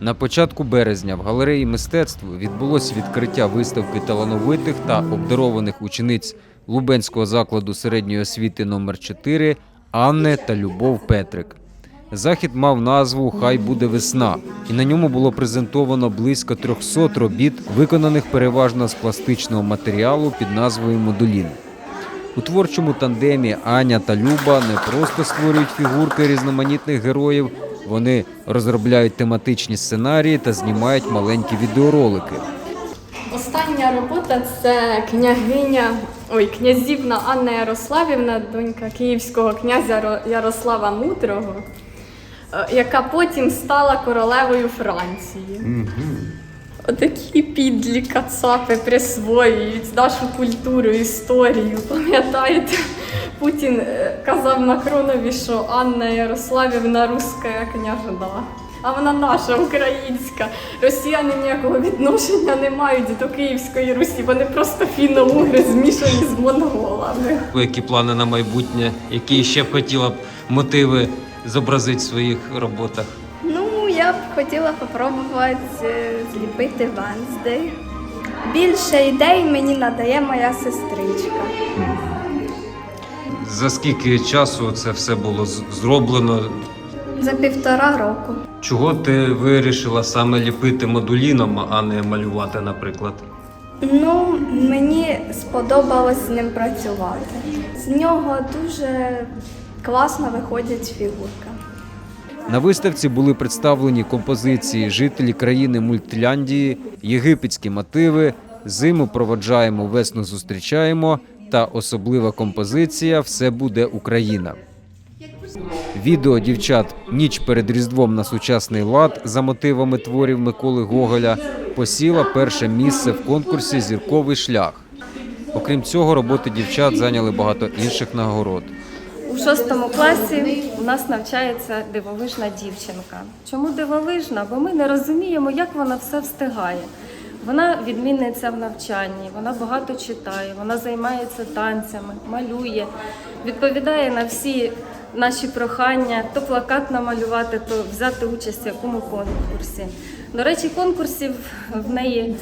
На початку березня в галереї мистецтв відбулось відкриття виставки талановитих та обдарованих учениць Лубенського закладу середньої освіти номер 4 Анни та Любов Петрик. Захід мав назву Хай буде весна, і на ньому було презентовано близько 300 робіт, виконаних переважно з пластичного матеріалу під назвою Модулін. У творчому тандемі Аня та Люба не просто створюють фігурки різноманітних героїв, вони розробляють тематичні сценарії та знімають маленькі відеоролики. Остання робота це княгиня, ой, князівна Анна Ярославівна, донька київського князя Ярослава Мудрого, е, яка потім стала королевою Франції. Отакі підлі кацапи присвоюють нашу культуру, історію. Пам'ятаєте, Путін е, казав Макронові, що Анна Ярославівна руська княжна. А вона наша, українська. Росіяни ніякого відношення не мають до Київської Русі. Вони просто фіно-угри змішані з монголами. Які плани на майбутнє, які ще б хотіла б мотиви зобразити в своїх роботах? Ну, я б хотіла попробувати е, зліпити Венздей. Більше ідей мені надає моя сестричка. За скільки часу це все було зроблено? За півтора року. Чого ти вирішила саме ліпити модуліном, а не малювати, наприклад? Ну, мені сподобалось з ним працювати. З нього дуже класно виходять фігурки. На виставці були представлені композиції жителі країни Мультляндії, єгипетські мотиви, зиму проводжаємо, весну зустрічаємо та особлива композиція Все буде Україна. Відео дівчат Ніч перед Різдвом на сучасний лад за мотивами творів Миколи Гоголя посіла перше місце в конкурсі Зірковий шлях. Окрім цього, роботи дівчат зайняли багато інших нагород. У шостому класі у нас навчається дивовижна дівчинка. Чому дивовижна? Бо ми не розуміємо, як вона все встигає. Вона відмінниця в навчанні, вона багато читає, вона займається танцями, малює, відповідає на всі наші прохання, то плакат намалювати, то взяти участь в якому конкурсі. До речі, конкурсів в неї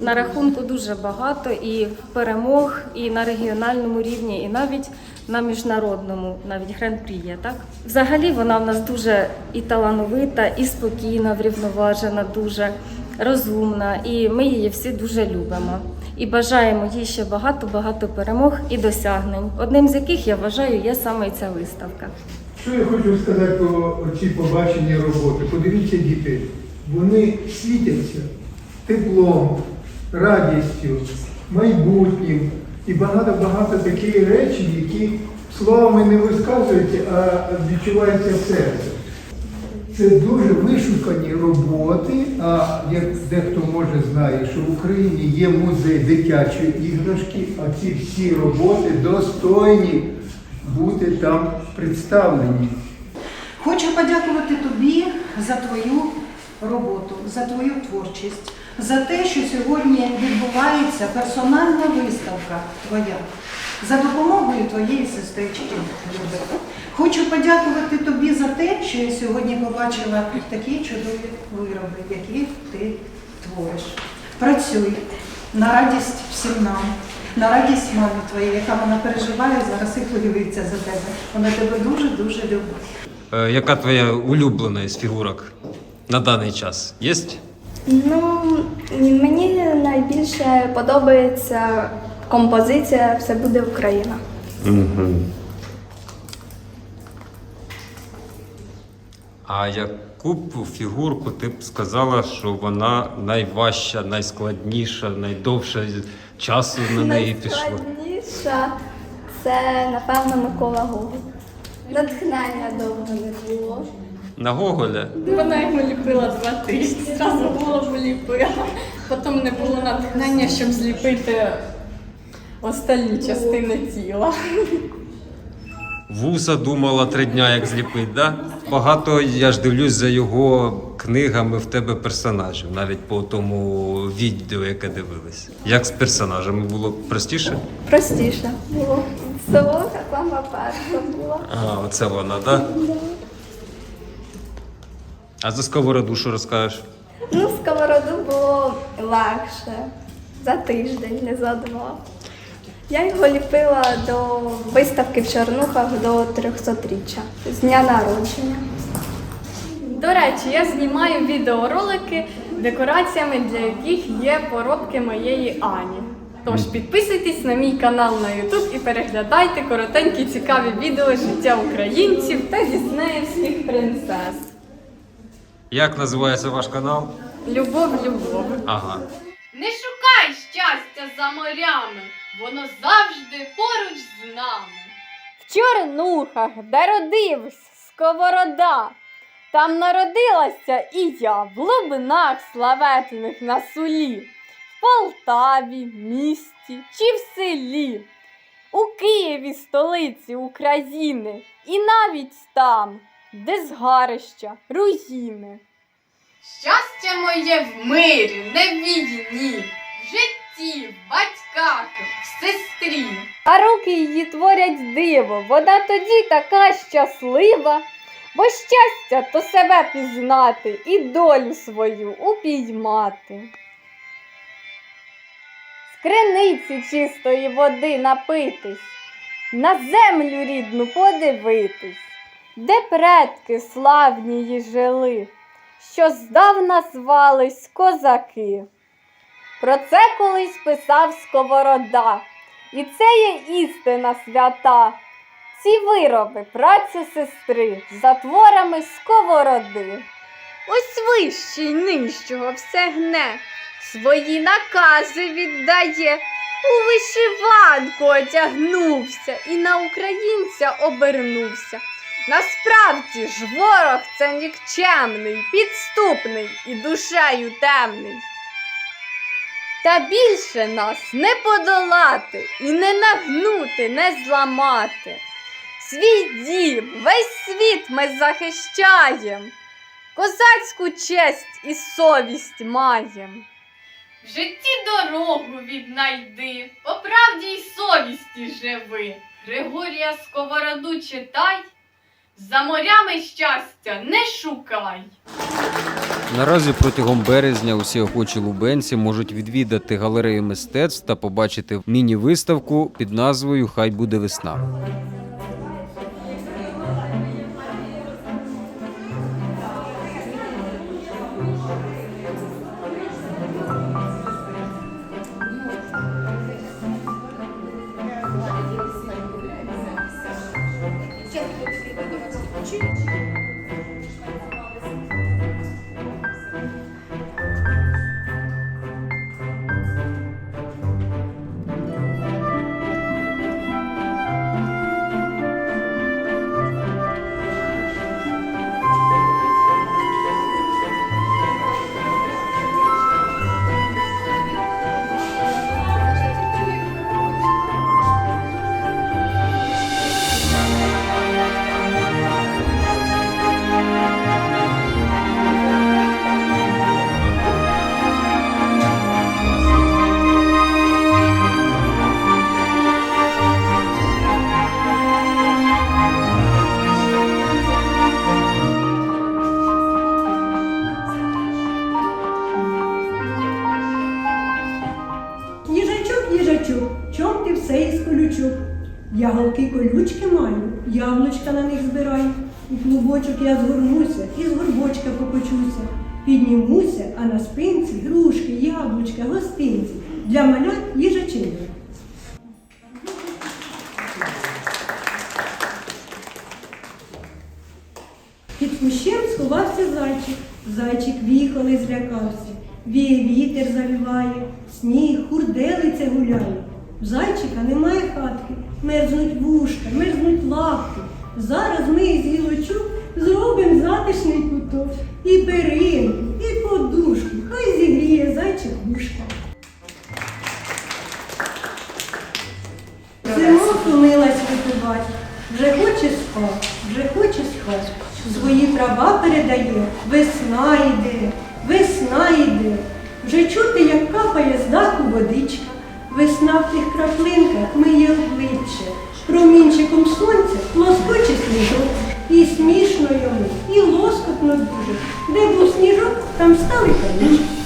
на рахунку дуже багато і перемог, і на регіональному рівні, і навіть на міжнародному, навіть гран-прі є, так? Взагалі вона в нас дуже і талановита, і спокійна, врівноважена, дуже розумна, і ми її всі дуже любимо. І бажаємо їй ще багато-багато перемог і досягнень, одним з яких я вважаю є саме ця виставка. Що я хочу сказати про ці побачення роботи? Подивіться діти, вони світяться теплом, радістю, майбутнім і багато-багато такі речі, які словами не висказуються, а відчуваються в серці. Це дуже вишукані роботи, а як дехто може знає, що в Україні є музей дитячої іграшки, а ці всі роботи достойні бути там представлені. Хочу подякувати тобі за твою роботу, за твою творчість, за те, що сьогодні відбувається персональна виставка твоя за допомогою твоєї сестрички. Хочу подякувати тобі за те, що я сьогодні побачила такі чудові вироби, які ти твориш. Працюй на радість всім нам, на радість мамі твоїй, яка вона переживає зараз і хвилюється за тебе. Вона тебе дуже-дуже любить. Е, Яка твоя улюблена із фігурок на даний час? Є? Ну, мені найбільше подобається композиція Все буде Україна. А яку б фігурку ти б сказала, що вона найважча, найскладніша, найдовше часу на неї пішло? Найскладніша це, напевно, Микола Гоголь. Натхнення довго не було. На Гоголя? Вона його ліпила два тижні, зразу голову ліпила. Потім не було натхнення, щоб зліпити остальні частини тіла. Вуса думала три дня, як зліпить, да? Багато я ж дивлюсь за його книгами в тебе персонажів, навіть по тому відео, яке дивились. Як з персонажами було простіше? Простіше було. Село реклама перша була. А, оце вона, да? А за сковороду що розкажеш? Ну, сковороду було легше за тиждень, не за два. Я його ліпила до виставки в Чорнухах до 300-річчя з дня народження. До речі, я знімаю відеоролики, декораціями для яких є поробки моєї Ані. Тож підписуйтесь на мій канал на YouTube і переглядайте коротенькі цікаві відео життя українців та діснеївських принцес. Як називається ваш канал? Любов, любов. Ага. Не шукай щастя за морями, воно завжди поруч з нами. В Чорнухах, де родився сковорода, там народилася і я в лубинах славетних на сулі, в Полтаві, місті чи в селі, у Києві, столиці України, і навіть там, де згарища, руїни. Щастя моє в мирі, не в війні, в житті, в батьках, сестрі. А руки її творять диво, вона тоді така щаслива, бо щастя то себе пізнати і долю свою упіймати. З криниці чистої води напитись, на землю рідну подивитись, де предки славні її жили що здавна звались козаки. Про це колись писав Сковорода, і це є істина свята. Ці вироби праці сестри за творами сковороди. Ось вищий нижчого все гне, свої накази віддає, у вишиванку одягнувся і на українця обернувся. Насправді ж ворог це нікчемний, підступний і душею темний. Та більше нас не подолати і не нагнути, не зламати. Свій дім, весь світ ми захищаєм, козацьку честь і совість маєм. В житті дорогу віднайди, по правді й совісті живи. Григорія Сковороду читай, за морями щастя не шукай. Наразі протягом березня усі охочі лубенці можуть відвідати галерею мистецтв та побачити міні-виставку під назвою Хай буде весна. Їжачок, їжачок, чом ти все із колючок? Я голки колючки маю, яблучка на них збираю. У клубочок я згорнуся і з горбочка покочуся. Піднімуся, а на спинці грушки, яблучка, гостинці. Для малят їжачини. Під кущем сховався зайчик. Зайчик віхоли злякався. Віє вітер завіває, сніг, хурделиця гуляє. В зайчика немає хатки, мерзнуть вушка, мерзнуть лапки. Зараз ми із гілочок зробимо затишний куток. І перинку, і подушку, хай зігріє зайчик вушка. Зима втомилась випивать, вже хоче спати, вже хоче спати. Свої права передає, весна йде, весна. Вже чути, як капає з даху водичка. Весна в тих краплинках миє обличчя. Промінчиком сонця лоскоче сніжок. І смішно йому, і лоскотно дуже. Де був сніжок, там стали камінчики.